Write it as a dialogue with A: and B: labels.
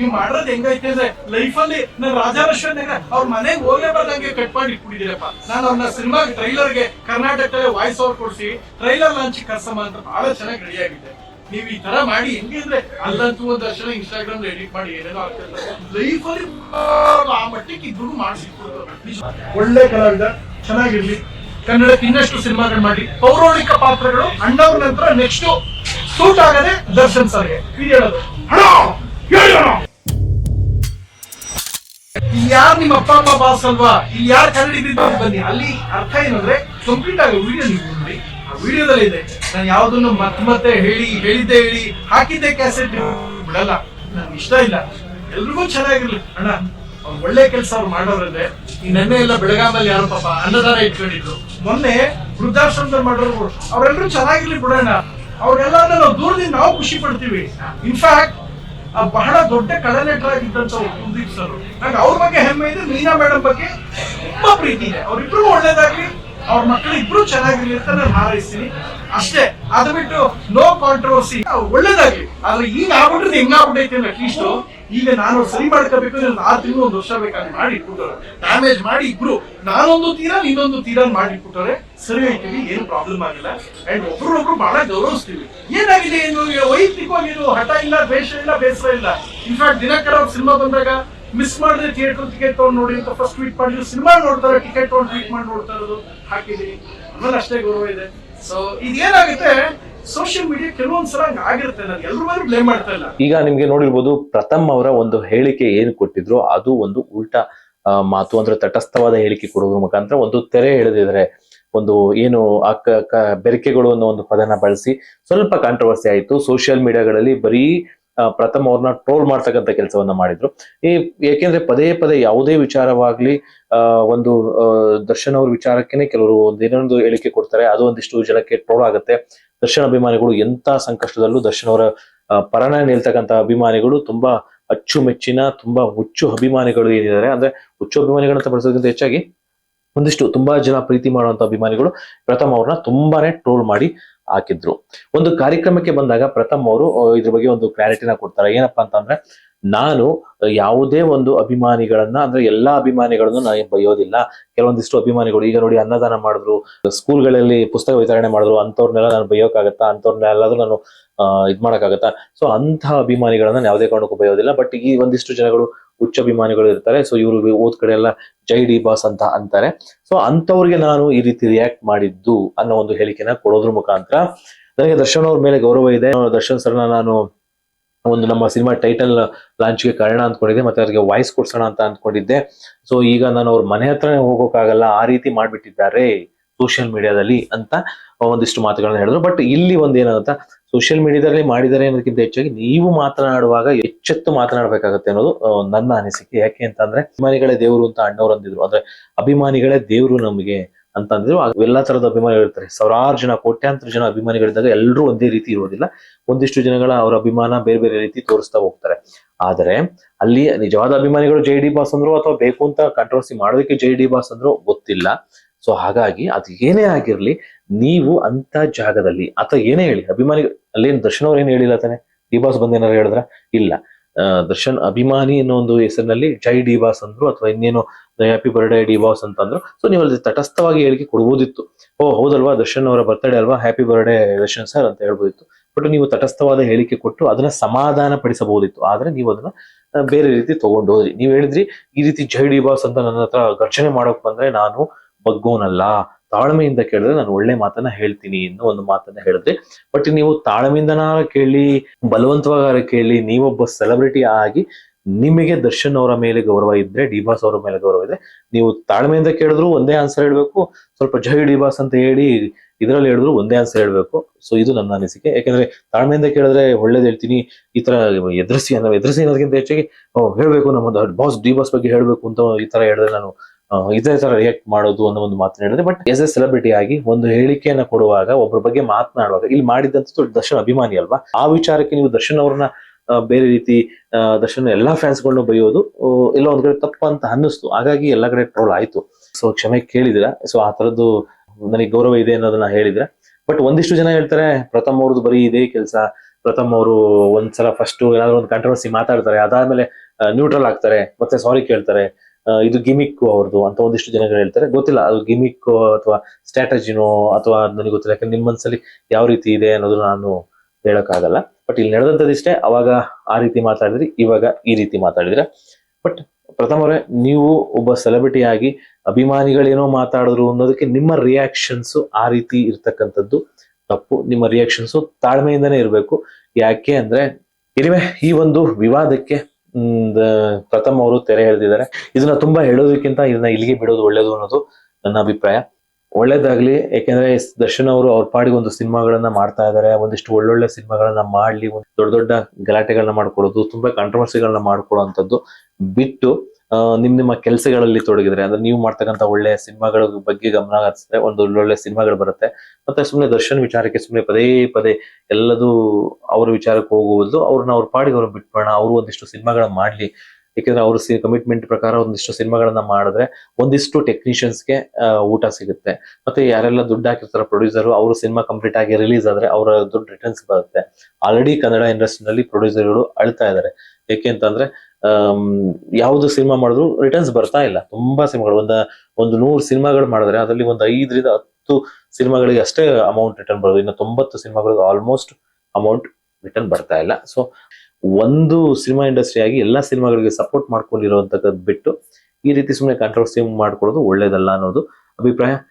A: ನೀವು ಮಾಡೋದ್ ಹೆಂಗೈತೆ ಲೈಫ್ ಅಲ್ಲಿ ನಾನು ರಾಜಾರಶ್ವರ್ ಅವ್ರ ಮನೆಗೆ ಹೋಗೇ ಬರ್ದಂಗೆ ಕಟ್ ಮಾಡಿ ಇಟ್ಬಿಟ್ಟಿದ್ದೀರಪ್ಪ. ನಾನು ಅವ್ರನ್ನ ಸಿನಿಮಾ ಟ್ರೈಲರ್ಗೆ ಕರ್ನಾಟಕದಲ್ಲಿ ವಾಯ್ಸ್ ಓವರ್ ಕೊಡಿಸಿ ಟ್ರೈಲರ್ ಲಾಂಚ್ ಕರ್ಸಮ್ಮ ಅಂತ ಬಹಳ ಚೆನ್ನಾಗಿ ರೆಡಿ ಆಗಿದೆ ನೀವು ಈ ತರ ಮಾಡಿ ಹೆಂಗೆ ಅಂದ್ರೆ ಅಲ್ಲಂತೂ ಒಂದ್ ದರ್ಶನ ಇನ್ಸ್ಟಾಗ್ರಾಮ್ ಎಡಿಟ್ ಮಾಡಿ ಏನೇನೋ ಆಗ್ತಿಲ್ಲ ಲೈಫ್ ಅಲ್ಲಿ ಆ ಮಟ್ಟಕ್ಕೆ ಇದ್ರು ಮಾಡಿಸಿಕೊಡ್ತಾರೆ ಒಳ್ಳೆ ಕಲಾವಿದ, ಚೆನ್ನಾಗಿರ್ಲಿ. ಕನ್ನಡಕ್ಕೆ ಇನ್ನಷ್ಟು ಸಿನಿಮಾಗಳು ಮಾಡಿ. ಪೌರಾಣಿಕ ಪಾತ್ರಗಳು ಅಣ್ಣವ್ರ ನಂತರ ನೆಕ್ಸ್ಟ್ ಸೂಟ್ ಆಗದೆ ದರ್ಶನ್ ಸರ್ಗೆ. ಇದು ಹೇಳೋದು. ಇಲ್ಲಿ ಯಾರು ನಿಮ್ಮ ಅಪ್ಪ, ಅಮ್ಮ ಬಾಸ್ ಅಲ್ವಾ? ಇಲ್ಲಿ ಯಾರು ಕನ್ನಡಿಗರಿದ್ದು ಬನ್ನಿ. ಅಲ್ಲಿ ಅರ್ಥ ಏನಂದ್ರೆ, ಕಂಪ್ಲೀಟ್ ಆಗಿ ವಿಡಿಯೋ ನೀವು ನೋಡಿ. ಆ ವಿಡಿಯೋದಲ್ಲಿ ಇದೆ. ನಾನು ಯಾವ್ದನ್ನು ಮತ್ ಮತ್ತೆ ಹೇಳಿ, ಹೇಳಿದ್ದೆ ಹೇಳಿ, ಹಾಕಿದ್ದೆ ಕ್ಯಾಸೆಟ್ ಬಿಡಲ್ಲ. ನನ್ಗೆ ಇಷ್ಟ ಇಲ್ಲ. ಎಲ್ರಿಗೂ ಚೆನ್ನಾಗಿರ್ಲಿ. ಅಣ್ಣ, ಅವ್ರು ಒಳ್ಳೆ ಕೆಲಸ ಅವ್ರು ಮಾಡೋರಂದ್ರೆ ಈ ನೆನ್ನೆ ಎಲ್ಲ ಬೆಳಗಾಮಲ್ಲಿ ಯಾರು ಪಾಪ ಅನ್ನದಾನ ಇಟ್ಕೊಂಡಿದ್ರು. ಮೊನ್ನೆ ವೃದ್ಧಾಶ್ರಮದಲ್ಲಿ ಮಾಡೋರು ಅವ್ರೆಲ್ರೂ ಚೆನ್ನಾಗಿರ್ಲಿ ಬಿಡೋಣ. ಅವ್ರೆಲ್ಲ ನಾವು ದೂರದಿಂದ ನಾವು ಖುಷಿ ಪಡ್ತೀವಿ. ಇನ್ಫ್ಯಾಕ್ಟ್ ಬಹಳ ದೊಡ್ಡ ಕಳಲೆಟರ್ ಆಗಿದ್ದಂತ ಕುಲ್ದೀಪ್ ಸರ್. ನಂಗೆ ಅವ್ರ ಬಗ್ಗೆ ಹೆಮ್ಮೆ ಇದೆ, ಮೀನಾ ಮೇಡಮ್ ಬಗ್ಗೆ ತುಂಬಾ ಪ್ರೀತಿ ಇದೆ. ಅವ್ರಿಬ್ರು ಒಳ್ಳೇದಾಗ್ಲಿ. ಅವ್ರ ಮಕ್ಕಳು ಇಬ್ರು ಚೆನ್ನಾಗಿರ್ಲಿ ಅಂತ ನಾನು ಹಾರೈಸ್ತೀನಿ. ಅಷ್ಟೇ, ಅದು ಬಿಟ್ಟು ನೋ ಕಾಂಟ್ರವರ್ಸಿ ಒಳ್ಳೇದಾಗ್ಲಿ. ಆದ್ರೆ ಈಗ ಆಗ್ಬಿಟ್ರೆ ಹೆಂಗಾಗ್ಬಿಟ್ಟೈತೆ ಅಟ್ಲೀಸ್ಟ್ ಈಗ ನಾನು ಸರಿ ಮಾಡ್ಕೋಬೇಕು ಅಂದ್ರೆ ಆರು ತಿಂಗಳು ಒಂದು ವರ್ಷ ಬೇಕಾದ್ರೆ ಮಾಡಿ ಇಟ್ಬಿಟ್ಟವ್ರೆ. ಡ್ಯಾಮೇಜ್ ಮಾಡಿ ಇಬ್ರು. ನಾನೊಂದು ತೀರ ನಿನ್ನೊಂದು ತೀರಾ ಮಾಡಿ ಇಟ್ಬಿಟ್ಟವ್ರೆ. ಸರಿ ಹೋಯ್ತೀವಿ ಏನು ಪ್ರಾಬ್ಲಮ್ ಆಗಿಲ್ಲ. ಅಂಡ್ ಒಬ್ರೊಬ್ರು ಬಹಳ ಗೌರವಿಸ್ತೀವಿ. ಏನಾಗಿದೆ ಏನು ವೈಯಕ್ತಿಕವಾಗಿ ಹಠ ಇಲ್ಲ, ದ್ವೇಷ ಇಲ್ಲ, ಬೇಸರ ಇಲ್ಲ? ಇನ್ಫ್ಯಾಕ್ಟ್ ದಿನಕರ ಅವ್ರ ಸಿನಿಮಾ ಬಂದಾಗ ಮಿಸ್ ಮಾಡಿದ್ರೆ ಥಿಯೇಟರ್ ಟಿಕೆಟ್ ತಗೊಂಡು ನೋಡಿ ಅಂತ ಫಸ್ಟ್ ಟ್ವೀಟ್ ಮಾಡಿದ್ರು. ಸಿನಿಮಾ ನೋಡ್ತಾರೆ ಟಿಕೆಟ್ ತಗೊಂಡು ಟ್ವೀಟ್ ಮಾಡಿ ನೋಡ್ತಾ ಇರೋದು, ಹಾಕಿದೀನಿ. ಆಮೇಲೆ ಅಷ್ಟೇ ಗೌರವ ಇದೆ. ಸೊ ಇದೇನಾಗುತ್ತೆ ಸೋಷಿಯಲ್ ಮೀಡಿಯಾ ಕೆಲವೊಂದ್ಸಲ ಆಗಿರುತ್ತೆ. ನಾನು ಎಲ್ರು ಮೇಲೆ ಬ್ಲೇಮ್ ಮಾಡ್ತಾ ಇಲ್ಲ.
B: ಈಗ ನಿಮ್ಗೆ ನೋಡಿರ್ಬೋದು, ಪ್ರಥಮ್ ಅವರ ಒಂದು ಹೇಳಿಕೆ ಏನು ಕೊಟ್ಟಿದ್ರು, ಅದು ಒಂದು ಉಲ್ಟಾ ಮಾತು ಅಂದ್ರೆ ತಟಸ್ಥವಾದ ಹೇಳಿಕೆ ಕೊಡೋದ್ರ ಮುಖಾಂತರ ಒಂದು ತೆರೆ ಎಳೆದಿದ್ದಾರೆ ಒಂದು ಏನು, ಆ, ಕ- ಕ- ಬೆರಕೆಗಳು ಅನ್ನೋ ಒಂದು ಪದನ ಬಳಸಿ ಸ್ವಲ್ಪ ಕಾಂಟ್ರವರ್ಸಿ ಆಯಿತು. ಸೋಷಿಯಲ್ ಮೀಡಿಯಾಗಳಲ್ಲಿ ಬರೀ ಪ್ರಥಮ್ ಅವ್ರನ್ನ ಟ್ರೋಲ್ ಮಾಡ್ತಕ್ಕಂತ ಕೆಲಸವನ್ನ ಮಾಡಿದ್ರು. ಈ ಏಕೆಂದ್ರೆ ಪದೇ ಪದೇ ಯಾವುದೇ ವಿಚಾರವಾಗ್ಲಿ ಒಂದು ದರ್ಶನ್ ಅವ್ರ ವಿಚಾರಕ್ಕೇನೆ ಕೆಲವರು ಒಂದೇನೊಂದು ಹೇಳಿಕೆ ಕೊಡ್ತಾರೆ, ಅದು ಒಂದಿಷ್ಟು ಜನಕ್ಕೆ ಟ್ರೋಲ್ ಆಗುತ್ತೆ. ದರ್ಶನ್ ಅಭಿಮಾನಿಗಳು ಎಂತ ಸಂಕಷ್ಟದಲ್ಲೂ ದರ್ಶನ್ ಅವರ ಪರಣ ನಿಲ್ತಕ್ಕಂತ ಅಭಿಮಾನಿಗಳು ತುಂಬಾ ಅಚ್ಚುಮೆಚ್ಚಿನ, ತುಂಬಾ ಹುಚ್ಚು ಅಭಿಮಾನಿಗಳು ಏನಿದ್ದಾರೆ. ಅಂದ್ರೆ ಹುಚ್ಚು ಅಭಿಮಾನಿಗಳಂತ ಬಳಸೋದಕ್ಕಿಂತ ಹೆಚ್ಚಾಗಿ ಒಂದಿಷ್ಟು ತುಂಬಾ ಜನ ಪ್ರೀತಿ ಮಾಡುವಂತ ಅಭಿಮಾನಿಗಳು ಪ್ರಥಮ ಅವ್ರನ್ನ ತುಂಬಾನೇ ಟ್ರೋಲ್ ಮಾಡಿ ಹಾಕಿದ್ರು. ಒಂದು ಕಾರ್ಯಕ್ರಮಕ್ಕೆ ಬಂದಾಗ ಪ್ರಥಮ್ ಅವರು ಇದ್ರ ಬಗ್ಗೆ ಒಂದು ಕ್ಲಾರಿಟಿನ ಕೊಡ್ತಾರೆ. ಏನಪ್ಪಾ ಅಂತಂದ್ರೆ, ನಾನು ಯಾವುದೇ ಒಂದು ಅಭಿಮಾನಿಗಳನ್ನ, ಅಂದ್ರೆ ಎಲ್ಲಾ ಅಭಿಮಾನಿಗಳನ್ನು ನಾನು ಬೈಯೋದಿಲ್ಲ. ಕೆಲವೊಂದಿಷ್ಟು ಅಭಿಮಾನಿಗಳು, ಈಗ ನೋಡಿ ಅನ್ನದಾನ ಮಾಡಿದ್ರು, ಸ್ಕೂಲ್ಗಳಲ್ಲಿ ಪುಸ್ತಕ ವಿತರಣೆ ಮಾಡಿದ್ರು ಅಂತವ್ರನ್ನೆಲ್ಲ ನಾನು ಬೈಯೋಕ್ಕಾಗತ್ತಾ ಅಂತವ್ರನ್ನೆಲ್ಲಾದ್ರೂ ನಾನು ಇದ್ ಮಾಡಕ್ಕಾಗತ್ತಾ ಸೊ ಅಂತಹ ಅಭಿಮಾನಿಗಳನ್ನ ನಾನು ಯಾವುದೇ ಕಾರಣಕ್ಕೂ ಬಯೋದಿಲ್ಲ. ಬಟ್ ಈ ಒಂದಿಷ್ಟು ಜನಗಳು ಹುಚ್ಚ ಅಭಿಮಾನಿಗಳು ಇರ್ತಾರೆ. ಸೊ ಇವರು ಓದ್ ಕಡೆ ಎಲ್ಲ ಜೈ ಡಿ ಬಾಸ್ ಅಂತ ಅಂತಾರೆ. ಸೊ ಅಂತವ್ರಿಗೆ ನಾನು ಈ ರೀತಿ ರಿಯಾಕ್ಟ್ ಮಾಡಿದ್ದು ಅನ್ನೋ ಒಂದು ಹೇಳಿಕೆನ ಕೊಡೋದ್ರ ಮುಖಾಂತರ ನನಗೆ ದರ್ಶನ್ ಅವ್ರ ಮೇಲೆ ಗೌರವ ಇದೆ. ದರ್ಶನ್ ಸರ್ನ ನಾನು ಒಂದು ನಮ್ಮ ಸಿನಿಮಾ ಟೈಟಲ್ ಲಾಂಚ್ಗೆ ಕಾರಣ ಅಂದ್ಕೊಂಡಿದ್ದೆ. ಮತ್ತೆ ಅವ್ರಿಗೆ ವಾಯ್ಸ್ ಕೊಡ್ಸೋಣ ಅಂತ ಅಂದ್ಕೊಂಡಿದ್ದೆ. ಸೊ ಈಗ ನಾನು ಅವ್ರ ಮನೆ ಹತ್ರನೇ ಹೋಗೋಕ್ಕಾಗಲ್ಲ ಆ ರೀತಿ ಮಾಡ್ಬಿಟ್ಟಿದ್ದಾರೆ ಸೋಷಿಯಲ್ ಮೀಡಿಯಾದಲ್ಲಿ ಅಂತ ಒಂದಿಷ್ಟು ಮಾತುಗಳನ್ನ ಹೇಳಿದ್ರು. ಬಟ್ ಇಲ್ಲಿ ಒಂದೇನಂತ ಸೋಷಿಯಲ್ ಮೀಡಿಯಾದಲ್ಲಿ ಮಾಡಿದ್ದಾರೆ ಅನ್ನೋದಕ್ಕಿಂತ ಹೆಚ್ಚಾಗಿ ನೀವು ಮಾತನಾಡುವಾಗ ಎಚ್ಚೆತ್ತು ಮಾತನಾಡಬೇಕಾಗತ್ತೆ ಅನ್ನೋದು ನನ್ನ ಅನಿಸಿಕೆ. ಯಾಕೆ ಅಂತಂದ್ರೆ ಅಭಿಮಾನಿಗಳೇ ದೇವರು ಅಂತ ಅಣ್ಣವ್ರು ಅಂದಿದ್ರು. ಅಂದ್ರೆ ಅಭಿಮಾನಿಗಳೇ ದೇವರು ನಮಗೆ ಅಂತಂದ್ರು ಎಲ್ಲಾ ತರದ ಅಭಿಮಾನಿಗಳು ಇರ್ತಾರೆ. ಸಾವಿರಾರು ಜನ, ಕೋಟ್ಯಾಂತರ ಜನ ಅಭಿಮಾನಿಗಳಿದ್ದಾಗ ಎಲ್ಲರೂ ಒಂದೇ ರೀತಿ ಇರೋದಿಲ್ಲ ಒಂದಿಷ್ಟು ಜನಗಳ ಅವರ ಅಭಿಮಾನ ಬೇರೆ ಬೇರೆ ರೀತಿ ತೋರಿಸ್ತಾ ಹೋಗ್ತಾರೆ. ಆದರೆ ಅಲ್ಲಿ ನಿಜವಾದ ಅಭಿಮಾನಿಗಳು ಜೈ ಡಿ ಬಾಸ್ ಅಂದ್ರು ಅಥವಾ ಬೇಕು ಅಂತ ಕಂಟ್ರೋಸಿ ಮಾಡೋದಕ್ಕೆ ಜೈ ಡಿ ಬಾಸ್ ಅಂದ್ರು ಗೊತ್ತಿಲ್ಲ. ಸೊ ಹಾಗಾಗಿ ಅದು ಏನೇ ಆಗಿರ್ಲಿ ನೀವು ಅಂತ ಜಾಗದಲ್ಲಿ, ಅಥವಾ ಏನೇ ಹೇಳಿ, ಅಭಿಮಾನಿ, ಅಲ್ಲೇನು ದರ್ಶನ್ ಅವ್ರು ಏನು ಹೇಳಿಲ್ಲ ತಾನೆ? ಡಿ ಬಾಸ್ ಬಂದ ಏನಾರು ಹೇಳಿದ್ರ? ಇಲ್ಲ. ದರ್ಶನ್ ಅಭಿಮಾನಿ ಅನ್ನೋ ಒಂದು ಹೆಸರಿನಲ್ಲಿ ಜೈ ಡಿ ಬಾಸ್ ಅಂದ್ರು, ಅಥವಾ ಇನ್ನೇನು ಹ್ಯಾಪಿ ಬರ್ಡೇ ಡಿ ಬಾಸ್ ಅಂತಂದ್ರು ಸೊ, ನೀವು ಅಲ್ಲಿ ತಟಸ್ಥವಾಗಿ ಹೇಳಿಕೆ ಕೊಡ್ಬೋದಿತ್ತು. ಓ, ಹೌದಲ್ವಾ, ದರ್ಶನ್ ಅವರ ಬರ್ತಡೇ ಅಲ್ವಾ, ಹ್ಯಾಪಿ ಬರ್ಡೇ ದರ್ಶನ್ ಸರ್ ಅಂತ ಹೇಳ್ಬೋದಿತ್ತು. ಬಟ್ ನೀವು ತಟಸ್ಥವಾದ ಹೇಳಿಕೆ ಕೊಟ್ಟು ಅದನ್ನ ಸಮಾಧಾನ ಪಡಿಸಬಹುದಿತ್ತು ಆದ್ರೆ ನೀವು ಅದನ್ನ ಬೇರೆ ರೀತಿ ತಗೊಂಡು ಹೋದ್ರಿ. ನೀವು ಹೇಳಿದ್ರಿ, ಈ ರೀತಿ ಜೈ ಡಿ ಬಾಸ್ ಅಂತ ನನ್ನ ಹತ್ರ ಘರ್ಷಣೆ ಮಾಡೋಕ್ ಬಂದ್ರೆ ನಾನು ಬಗ್ಗೋನಲ್ಲ ತಾಳ್ಮೆಯಿಂದ ಕೇಳಿದ್ರೆ ನಾನು ಒಳ್ಳೆ ಮಾತನ್ನ ಹೇಳ್ತೀನಿ ಅನ್ನೋ ಒಂದು ಮಾತನ್ನ ಹೇಳಿದ್ರೆ. ಬಟ್ ನೀವು ತಾಳ್ಮೆಯಿಂದನ ಕೇಳಿ, ಬಲವಂತವಾಗಾರ ಕೇಳಿ, ನೀವೊಬ್ಬ ಸೆಲೆಬ್ರಿಟಿ ಆಗಿ ನಿಮಗೆ ದರ್ಶನ್ ಅವರ ಮೇಲೆ ಗೌರವ ಇದ್ರೆ, ಡಿಬಾಸ್ ಅವರ ಮೇಲೆ ಗೌರವ ಇದೆ ನೀವು ತಾಳ್ಮೆಯಿಂದ ಕೇಳಿದ್ರು ಒಂದೇ ಆನ್ಸರ್ ಹೇಳ್ಬೇಕು. ಸ್ವಲ್ಪ ಜೈ ಡಿಬಾಸ್ ಅಂತ ಹೇಳಿ ಇದರಲ್ಲಿ ಹೇಳಿದ್ರು ಒಂದೇ ಆನ್ಸರ್ ಹೇಳ್ಬೇಕು. ಸೊ ಇದು ನನ್ನ ಅನಿಸಿಕೆ. ಯಾಕಂದ್ರೆ ತಾಳ್ಮೆಯಿಂದ ಕೇಳಿದ್ರೆ ಒಳ್ಳೇದು ಹೇಳ್ತೀನಿ, ಈ ತರ ಎದುರಿಸಿ ಅಂದ್ರೆ ಎದುರಿಸಿ ಅನ್ನೋದಕ್ಕಿಂತ ಹೆಚ್ಚಾಗಿ ಹೇಳ್ಬೇಕು ನಮ್ಮ ಬಾಸ್ ಡಿ ಬಾಸ್ ಬಗ್ಗೆ ಹೇಳ್ಬೇಕು ಅಂತ ಈ ತರ ಹೇಳಿದ್ರೆ ನಾನು ಇದೇ ತರ ರಿಯಾಕ್ಟ್ ಮಾಡೋದು ಅನ್ನೋ ಒಂದು ಮಾತು ಹೇಳಿದ್ರೆ ಬಟ್ ಎಸ್ ಎ ಸೆಲೆಬ್ರಿಟಿ ಆಗಿ ಒಂದು ಹೇಳಿಕೆಯನ್ನ ಕೊಡುವಾಗ ಒಬ್ಬರ ಬಗ್ಗೆ ಮಾತನಾಡುವಾಗ, ಇಲ್ಲಿ ಮಾಡಿದಂತ ದರ್ಶನ್ ಅಭಿಮಾನಿ ಅಲ್ವಾ? ಆ ವಿಚಾರಕ್ಕೆ ನೀವು ದರ್ಶನ್ ಅವ್ರನ್ನ ಬೇರೆ ರೀತಿ ದರ್ಶನ್ ಎಲ್ಲಾ ಫ್ಯಾನ್ಸ್ಗಳನ್ನ ಬೈಯೋದು ಎಲ್ಲ ಒಂದ್ ಕಡೆ ತಪ್ಪು ಅಂತ ಅನ್ನಿಸ್ತು. ಹಾಗಾಗಿ ಎಲ್ಲಾ ಕಡೆ ಟ್ರೋಲ್ ಆಯ್ತು. ಸೊ ಕ್ಷಮೆ ಕೇಳಿದಿರ. ಸೊ ಆ ತರದ್ದು ನನಗೆ ಗೌರವ ಇದೆ ಅನ್ನೋದನ್ನ ಹೇಳಿದ್ರೆ. ಬಟ್ ಒಂದಿಷ್ಟು ಜನ ಹೇಳ್ತಾರೆ, ಪ್ರಥಮ್ ಅವ್ರದ್ದು ಬರೀ ಇದೇ ಕೆಲಸ. ಪ್ರಥಮ್ ಅವರು ಒಂದ್ಸಲ ಫಸ್ಟ್ ಏನಾದ್ರು ಒಂದು ಕಂಟ್ರವರ್ಸಿ ಮಾತಾಡ್ತಾರೆ. ಅದಾದ್ಮೇಲೆ ನ್ಯೂಟ್ರಲ್ ಆಗ್ತಾರೆ. ಮತ್ತೆ ಸಾರಿ ಕೇಳ್ತಾರೆ. ಇದು ಗಿಮಿಕ್ ಅವ್ರದ್ದು ಅಂತ ಒಂದಿಷ್ಟು ಜನಗಳು ಹೇಳ್ತಾರೆ. ಗೊತ್ತಿಲ್ಲ, ಅದು ಗಿಮಿಕ್ ಅಥವಾ ಸ್ಟ್ರಾಟಜಿನೋ ಅಥವಾ ನನಗೆ ಗೊತ್ತಿಲ್ಲ, ಯಾಕಂದ್ರೆ ನಿಮ್ಮ ಮನ್ಸಲ್ಲಿ ಯಾವ ರೀತಿ ಇದೆ ಅನ್ನೋದು ನಾನು ಹೇಳಕ್ಕಾಗಲ್ಲ. ಬಟ್ ಇಲ್ಲಿ ನಡೆದಂಥದ್ದಿಷ್ಟೇ, ಅವಾಗ ಆ ರೀತಿ ಮಾತಾಡಿದ್ರಿ, ಇವಾಗ ಈ ರೀತಿ ಮಾತಾಡಿದ್ರೆ. ಬಟ್ ಪ್ರಥಮ ನೀವು ಒಬ್ಬ ಸೆಲೆಬ್ರಿಟಿ ಆಗಿ ಅಭಿಮಾನಿಗಳೇನೋ ಮಾತಾಡಿದ್ರು ಅನ್ನೋದಕ್ಕೆ ನಿಮ್ಮ ರಿಯಾಕ್ಷನ್ಸ್ ಆ ರೀತಿ ಇರ್ತಕ್ಕಂಥದ್ದು ತಪ್ಪು. ನಿಮ್ಮ ರಿಯಾಕ್ಷನ್ಸು ತಾಳ್ಮೆಯಿಂದನೇ ಇರಬೇಕು. ಯಾಕೆ ಅಂದ್ರೆ ಇನಿವೆ ಈ ಒಂದು ವಿವಾದಕ್ಕೆ ಪ್ರಥಮ್ ಅವರು ತೆರೆ ಎಳೆದಿದ್ದಾರೆ. ಇದನ್ನ ತುಂಬಾ ಹೇಳೋದಕ್ಕಿಂತ ಇದನ್ನ ಇಲ್ಲಿಗೆ ಬಿಡೋದು ಒಳ್ಳೇದು ಅನ್ನೋದು ನನ್ನ ಅಭಿಪ್ರಾಯ. ಒಳ್ಳೇದಾಗ್ಲಿ ಯಾಕೆಂದ್ರೆ ದರ್ಶನ್ ಅವರು ಅವ್ರ ಪಾಡಿಗೆ ಒಂದು ಸಿನಿಮಾಗಳನ್ನ ಮಾಡ್ತಾ ಇದ್ದಾರೆ. ಒಂದಿಷ್ಟು ಒಳ್ಳೊಳ್ಳೆ ಸಿನಿಮಾಗಳನ್ನ ಮಾಡ್ಲಿ, ಒಂದು ದೊಡ್ಡ ದೊಡ್ಡ ಗಲಾಟೆಗಳನ್ನ ಮಾಡ್ಕೊಡೋದು, ತುಂಬಾ ಕಾಂಟ್ರವರ್ಸಿಗಳನ್ನ ಮಾಡ್ಕೊಡುವಂಥದ್ದು ಬಿಟ್ಟು ನಿಮ್ ನಿಮ್ಮ ಕೆಲಸಗಳಲ್ಲಿ ತೊಡಗಿದ್ರೆ, ಅಂದ್ರೆ ನೀವು ಮಾಡ್ತಕ್ಕಂಥ ಒಳ್ಳೆ ಸಿನಿಮಾಗಳ ಬಗ್ಗೆ ಗಮನ ಹರಿಸಿದ್ರೆ ಒಂದು ಒಳ್ಳೊಳ್ಳೆ ಸಿನಿಮಾಗಳು ಬರುತ್ತೆ. ಮತ್ತೆ ಸುಮ್ಮನೆ ದರ್ಶನ್ ವಿಚಾರಕ್ಕೆ ಸುಮ್ಮನೆ ಪದೇ ಪದೇ ಎಲ್ಲದೂ ಅವ್ರ ವಿಚಾರಕ್ಕೆ ಹೋಗುವುದು, ಅವ್ರನ್ನ ಅವ್ರ ಪಾಡಿಗೆ ಅವ್ರು ಬಿಟ್ಬೋಣ ಅವರು ಒಂದಿಷ್ಟು ಸಿನಿಮಾಗಳನ್ನ ಮಾಡ್ಲಿ. ಯಾಕೆಂದ್ರೆ ಅವ್ರ ಕಮಿಟ್ಮೆಂಟ್ ಪ್ರಕಾರ ಒಂದಿಷ್ಟು ಸಿನಿಮಾಗಳನ್ನ ಮಾಡಿದ್ರೆ ಒಂದಿಷ್ಟು ಟೆಕ್ನಿಷಿಯನ್ಸ್ಗೆ ಊಟ ಸಿಗುತ್ತೆ. ಮತ್ತೆ ಯಾರೆಲ್ಲ ದುಡ್ಡು ಹಾಕಿರ್ತಾರ ಪ್ರೊಡ್ಯೂಸರ್ ಅವರು ಸಿನಿಮಾ ಕಂಪ್ಲೀಟ್ ಆಗಿ ರಿಲೀಸ್ ಆದ್ರೆ ಅವರ ದುಡ್ಡು ರಿಟರ್ನ್ಸ್ ಬರುತ್ತೆ. ಆಲ್ರೆಡಿ ಕನ್ನಡ ಇಂಡಸ್ಟ್ರಿನಲ್ಲಿ ಪ್ರೊಡ್ಯೂಸರ್ಗಳು ಅಳ್ತಾ ಇದ್ದಾರೆ ಯಾಕೆ ಅಂತಂದ್ರೆ ಯಾವುದು ಯಾವ್ದು ಸಿನಿಮಾ ಮಾಡಿದ್ರು ರಿಟರ್ನ್ಸ್ ಬರ್ತಾ ಇಲ್ಲ. ತುಂಬಾ ಸಿನಿಮಾಗಳು, ಒಂದ, ಒಂದು ನೂರು ಸಿನಿಮಾಗಳು ಮಾಡಿದ್ರೆ ಅದರಲ್ಲಿ ಒಂದು ಐದರಿಂದ ಹತ್ತು ಸಿನಿಮಾಗಳಿಗೆ ಅಷ್ಟೇ ಅಮೌಂಟ್ ರಿಟರ್ನ್ ಬರೋದು. ಇನ್ನು ತೊಂಬತ್ತು ಸಿನಿಮಾಗಳಿಗೆ ಆಲ್ಮೋಸ್ಟ್ ಅಮೌಂಟ್ ರಿಟರ್ನ್ ಬರ್ತಾ ಇಲ್ಲ. ಸೊ ಒಂದು ಸಿನಿಮಾ ಇಂಡಸ್ಟ್ರಿ ಆಗಿ ಎಲ್ಲಾ ಸಿನಿಮಾಗಳಿಗೆ ಸಪೋರ್ಟ್ ಮಾಡ್ಕೊಂಡಿರುವಂತದ್ದು ಬಿಟ್ಟು ಈ ರೀತಿ ಸುಮ್ಮನೆ ಕಂಟ್ರೋಲ್ ಕಾಂಟ್ರವರ್ಸಿ ಮಾಡ್ಕೊಳ್ಳೋದು ಒಳ್ಳೇದಲ್ಲ ಅನ್ನೋದು ಅಭಿಪ್ರಾಯ.